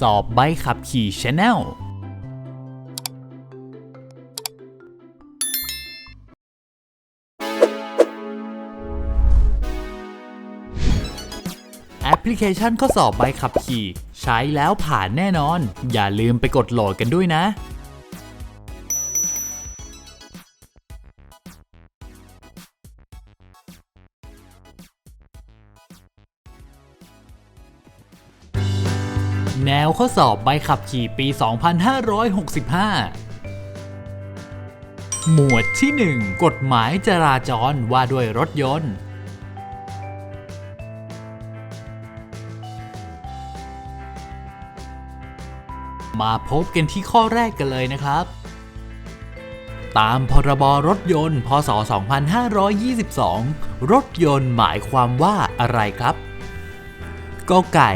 สอบใบขับขี่ชแนลแอปพลิเคชันข้อสอบใบขับขี่ ใช้แล้วผ่านแน่นอน อย่าลืมไปกดโหลดกันด้วยนะ แนวข้อสอบใบขับขี่ปี 2565หมวดที่ 1 กฎหมายจราจรว่าด้วยรถยนต์ มาพบกันที่ข้อแรกกันเลยนะครับ ตามพรบรถยนต์ พศ 2522 รถยนต์หมายความว่าอะไรครับ ก็ไก่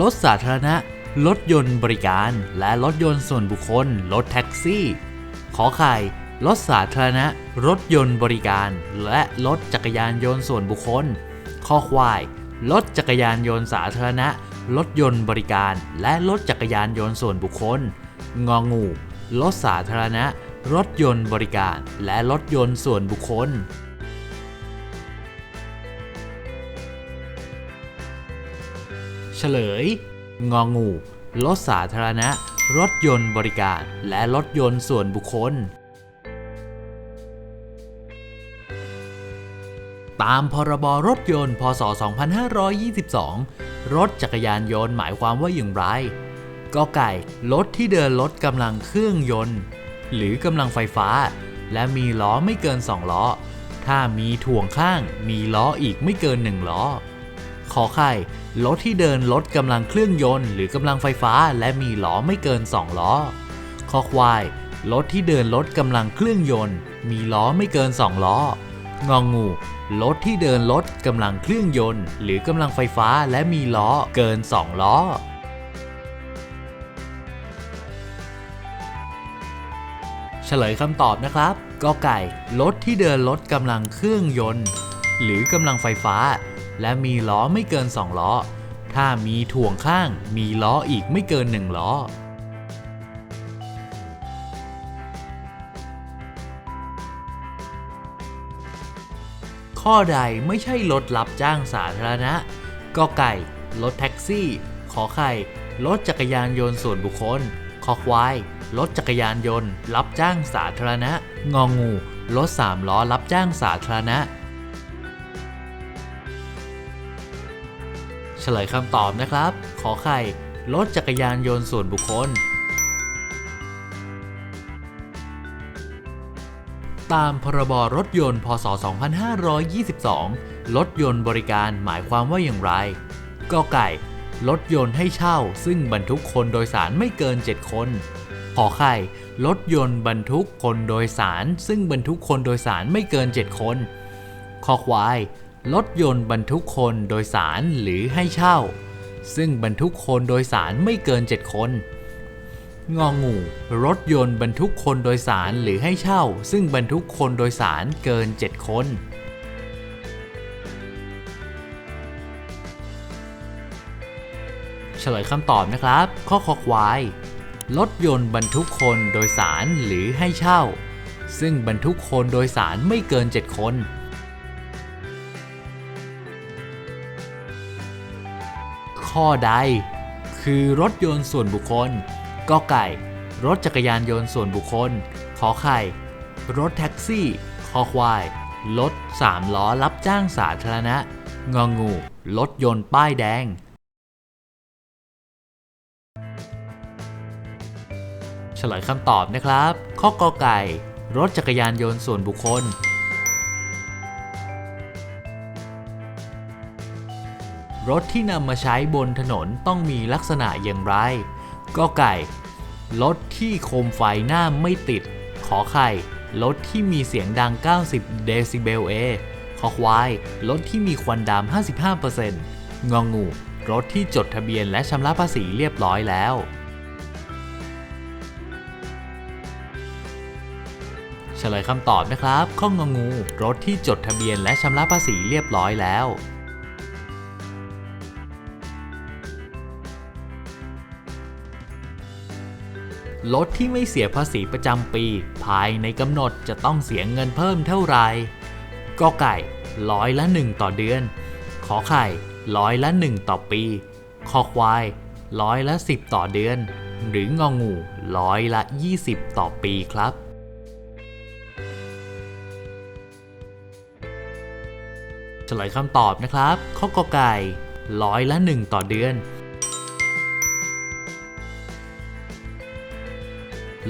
รถสาธารณะ รถยนต์บริการ และรถยนต์ส่วนบุคคล รถแท็กซี่ ขอไข่รถสาธารณะ รถยนต์บริการ และรถจักรยานยนต์ส่วนบุคคล ข้อควาย รถจักรยานยนต์สาธารณะ รถยนต์บริการ และรถจักรยานยนต์ส่วนบุคคล งองู รถสาธารณะ รถยนต์บริการ และรถยนต์ส่วนบุคคลเฉลย งองู รถสาธารณะ รถยนต์บริการ และรถยนต์ส่วนบุคคล ตามพรบรถยนต์ พศ 2522 รถจักรยานยนต์หมายความว่าอย่างไรก็ไก่รถที่เดินรถกำลังเครื่องยนต์ หรือกำลังไฟฟ้า และมีล้อไม่เกิน 2 ล้อ ถ้ามีถ่วงข้างมีล้ออีกไม่เกิน 1 ล้อ ขอไข่รถที่เดินรถกำลังเครื่องยนต์ หรือกำลังไฟฟ้าและมีล้อไม่เกิน 2 ล้อคอควายรถที่เดินรถกำลังเครื่องยนต์ มีล้อไม่เกิน 2 ล้ององูรถที่เดินรถกำลังเครื่องยนต์ หรือกำลังไฟฟ้าและมีล้อเกิน 2 ล้อเฉลยคำตอบนะครับกไก่ รถที่เดินรถกำลังเครื่องยนต์ หรือกำลังไฟฟ้า และมีล้อไม่เกิน 2 ล้อ ถ้ามีถ่วงข้างมีล้ออีกไม่เกิน 1 ล้อข้อใดไม่ใช่รถรับจ้างสาธารณะกไก่ รถแท็กซี่ ขอไข่ รถจักรยานยนต์ส่วนบุคคล คอควาย รถจักรยานยนต์ รับจ้างสาธารณะ งองู รถสามล้อรับจ้างสาธารณะ เฉลยคำตอบนะครับ ขอไข่ รถจักรยานยนต์ส่วนบุคคล ตามพรบรถยนต์ พศ 2522 รถยนต์บริการหมายความว่าอย่างไรกไก่ รถยนต์ให้เช่า ซึ่งบรรทุกคนโดยสารไม่เกิน 7 คนขอไข่ รถยนต์บรรทุกคนโดยสาร ซึ่งบรรทุกคนโดยสารไม่เกิน 7 คนคอควาย รถยนต์บรรทุกคนโดยสารหรือให้เช่า ซึ่งบรรทุกคนโดยสารไม่เกิน 7 คน งองู รถยนต์บรรทุกคนโดยสารหรือให้เช่า ซึ่งบรรทุกคนโดยสารเกิน 7 คนเฉลยคำตอบนะครับ ข้อคอควาย รถยนต์บรรทุกคนโดยสารหรือให้เช่า ซึ่งบรรทุกคนโดยสารไม่เกิน 7 คน ข้อใด คือรถยนต์ส่วนบุคคลกไก่ รถจักรยานยนต์ส่วนบุคคล ขอไข่ รถแท็กซี่คอควาย รถสามล้อรับจ้างสาธารณะ งองู รถยนต์ป้ายแดง เฉลยคำตอบนะครับ ข้อกอไก่ รถจักรยานยนต์ส่วนบุคคล รถที่นำมาใช้บนถนนต้องมีลักษณะอย่างไร ก็ไก่ รถที่โคมไฟหน้าไม่ติด ขอไข่ รถที่มีเสียงดัง 90 เดซิเบลเอ ขอควาย รถที่มีควันดำ 55%งองู รถที่จดทะเบียนและชำระภาษีเรียบร้อยแล้ว เฉลยคำตอบนะครับ ข้ององู รถที่จดทะเบียนและชำระภาษีเรียบร้อยแล้ว รถที่ไม่เสียภาษีประจำปี ภายในกำหนดจะต้องเสียเงินเพิ่มเท่าไหร่กอไก่ร้อยละหนึ่งต่อเดือน ขอไข่ร้อยละหนึ่งต่อปีคอควายร้อยละสิบต่อเดือน หรืององูร้อยละ 20 ต่อปีครับเฉลยคำตอบนะครับ ข้อกอไก่ร้อยละหนึ่งต่อเดือน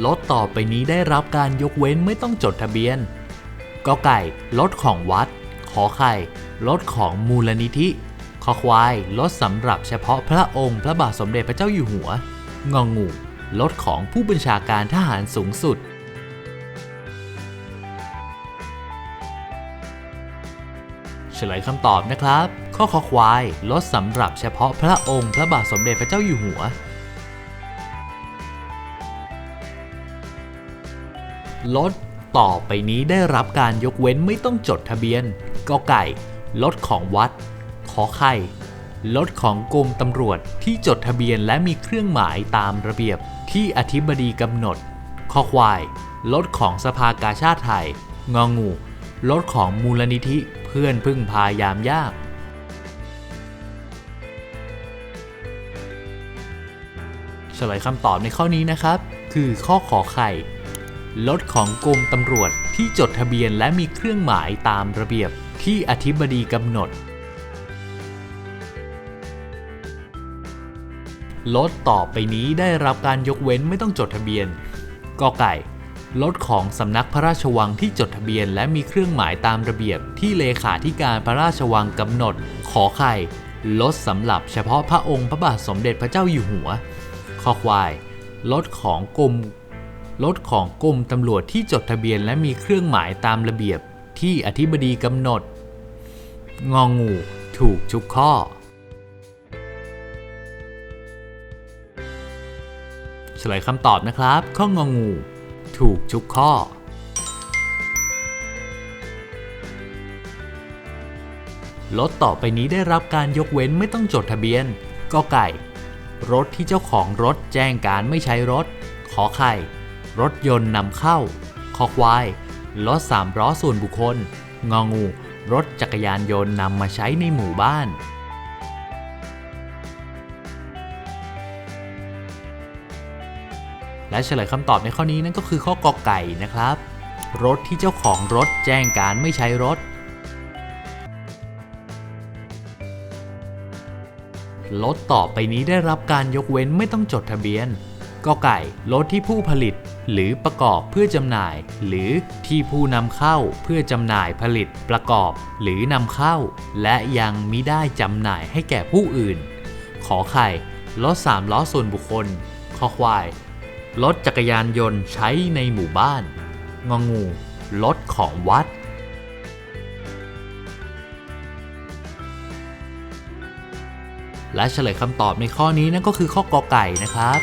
รถต่อไปนี้ได้รับการยกเว้นไม่ต้องจดทะเบียนกอไก่รถของวัด ขอไข่รถของมูลนิธิคอควายรถสำหรับเฉพาะพระองค์พระบาทสมเด็จพระเจ้าอยู่หัว งองูรถของผู้บัญชาการทหารสูงสุดเฉลยคำตอบนะครับ ข้อคอควายรถสำหรับเฉพาะพระองค์พระบาทสมเด็จพระเจ้าอยู่หัว รถต่อไปนี้ได้รับการยกเว้นไม่ต้องจดทะเบียนกอไก่รถของวัด ขอไข่รถของกรมตำรวจที่จดทะเบียนและมีเครื่องหมายตามระเบียบที่อธิบดีกำหนดคอควายรถของสภากาชาติไทย งองูรถของมูลนิธิเพื่อนพึ่งพายามยาก เฉลยคำตอบในข้อนี้นะครับ คือข้อขอไข่ รถของกรมตำรวจที่จดทะเบียนและมีเครื่องหมายตามระเบียบที่อธิบดีกำหนด รถต่อไปนี้ได้รับการยกเว้นไม่ต้องจดทะเบียนกอไก่รถของสำนักพระราชวังที่จดทะเบียนและมีเครื่องหมายตามระเบียบที่เลขาธิการพระราชวังกำหนด ขอไข่รถสำหรับเฉพาะพระองค์พระบาทสมเด็จพระเจ้าอยู่หัวคอควายรถของกรม รถของกรมตำรวจที่จดทะเบียนและมีเครื่องหมายตามระเบียบที่อธิบดีกำหนด งองูถูกทุกข้อ เฉลยคำตอบนะครับ ข้ององู ถูกทุกข้อ รถต่อไปนี้ได้รับการยกเว้นไม่ต้องจดทะเบียนกอไก่ รถที่เจ้าของรถแจ้งการไม่ใช้รถ ขอไข่ รถยนต์นำเข้า คอควาย รถสามล้อส่วนบุคคล งองู รถจักรยานยนต์นำมาใช้ในหมู่บ้าน และเฉลยคำตอบในข้อนี้นั่นก็คือข้อกอไก่นะครับ รถที่เจ้าของรถแจ้งการไม่ใช้รถ รถต่อไปนี้ได้รับการยกเว้นไม่ต้องจดทะเบียนกอไก่รถที่ผู้ผลิต หรือประกอบเพื่อจำหน่าย หรือที่ผู้นำเข้าเพื่อจำหน่ายผลิตประกอบ หรือนำเข้า และยังมิได้จำหน่ายให้แก่ผู้อื่น ขอไข่รถสามล้อส่วนบุคคลคอควายรถจักรยานยนต์ใช้ในหมู่บ้าน งองูรถของวัดและเฉลยคำตอบในข้อนี้นั่นก็คือข้อกอไก่นะครับ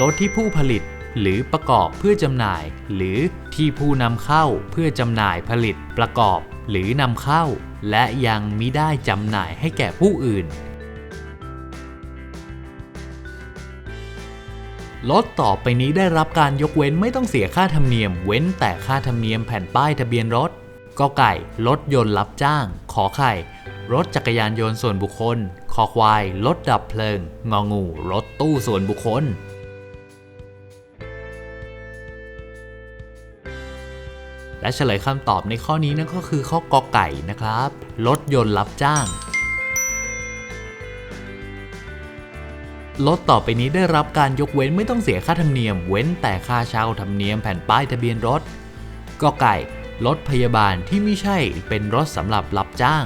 รถที่ผู้ผลิต หรือประกอบเพื่อจำหน่าย หรือที่ผู้นำเข้าเพื่อจำหน่ายผลิตประกอบ หรือนำเข้า และยังมิได้จำหน่ายให้แก่ผู้อื่นรถต่อไปนี้ได้รับการยกเว้นไม่ต้องเสียค่าธรรมเนียม เว้นแต่ค่าธรรมเนียมแผ่นป้ายทะเบียนรถกอไก่ รถยนต์รับจ้าง ขอไข่ รถจักรยานยนต์ส่วนบุคคล คอควาย รถดับเพลิง งองู รถตู้ส่วนบุคคล และเฉลยคำตอบในข้อนี้นั่นก็คือข้อกอไก่นะครับ รถยนต์รับจ้างรถต่อไปนี้ได้รับการยกเว้นไม่ต้องเสียค่าธรรมเนียม เว้นแต่ค่าเช่าธรรมเนียมแผ่นป้ายทะเบียนรถกอไก่รถพยาบาลที่ไม่ใช่เป็นรถสำหรับรับจ้าง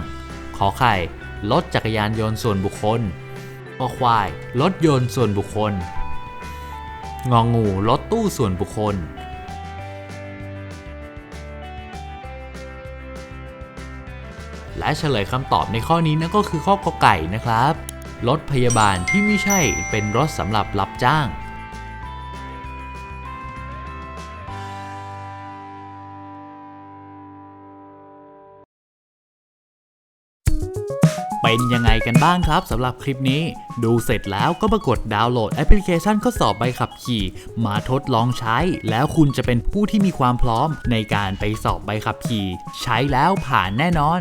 ขอไข่รถจักรยานยนต์ส่วนบุคคลคอควายรถยนต์ส่วนบุคคล งองูรถตู้ส่วนบุคคล และเฉลยคำตอบในข้อนี้นั่นก็คือข้อกอไก่นะครับ รถพยาบาลที่ไม่ใช่เป็นรถสำหรับรับจ้างเป็นยังไงกันบ้างครับสำหรับคลิปนี้ ดูเสร็จแล้วก็มากดดาวน์โหลดแอปพลิเคชันข้อสอบใบขับขี่ มาทดลองใช้ แล้วคุณจะเป็นผู้ที่มีความพร้อมในการไปสอบใบขับขี่ ใช้แล้วผ่านแน่นอน